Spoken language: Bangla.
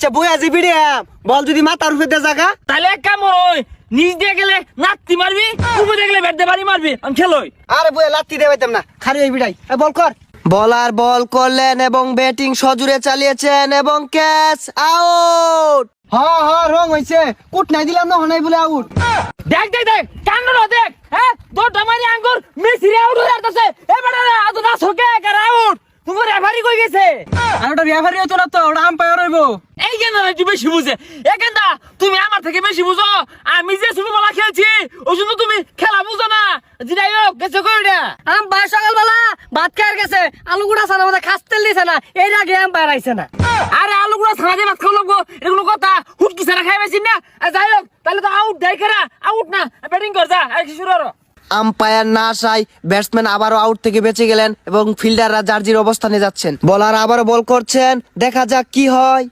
আচ্ছা বল যদি মাথার উপরে দিয়ে জাগা। তাহলে এক কাম হয় নিজ দিয়ে গেলে নাত্তি মারবি উপরে দেখলে ব্যাট দিয়ে বাড়ি মারবি আমি খেলোই আরে বই লাত্তি দিয়ে পাইতাম না খালি ওই বিড়াই। বল কর। বলার বল করলেন এবং ব্যাটিং সজুরে চালিয়েছেন এবং ক্যাচ আউট। হ্যাঁ হ্যাঁ রং হইছে। কুট নাই দিলাম না হনাই বলে আউট। দেখ দেখ দেখ কান্ড দেখ হ্যাঁ? দোটা মারি আঙ্গুর মেসি আউট হয়ে যাচ্ছে এ বেটা রে আজ না সকে একার আউট তুমি রেফারি কই গেছে। আর ওটা রেফারি হতো না তো ওটা আম্পায়ার হইব। এই কেন তুই বেশি বুঝে? এ কেনটা তুমি আমার থেকে বেশি বুঝো? আমি যে শুধু বলা খেলছি ওই জন্য তুমি খেলা বুঝো না। জিরাই হোক গেছে কই না আম ভাই সকালবেলা ভাত খাওয়ার গেছে আলু গুড়া ছানা মধ্যে খাস তেল দিছে না এই আগে আম্পায়ার আইছে না। আরে আলু গুলো ছাড়া দিয়ে ভাত খাওয়া লাগবো? এগুলো কথা হুটকি ছাড়া খাই বেশি না? আর যাই হোক তাহলে তো আউট দেয় খেরা আউট না। ব্যাটিং কর যা আর কি শুরু আম্পায়ার না আসায় ব্যাটসম্যান আবারও আউট থেকে বেঁচে গেলেন এবং ফিল্ডাররা জার্জির অবস্থানে যাচ্ছেন। বলার আবারও বল করছেন। দেখা যাক কি হয়।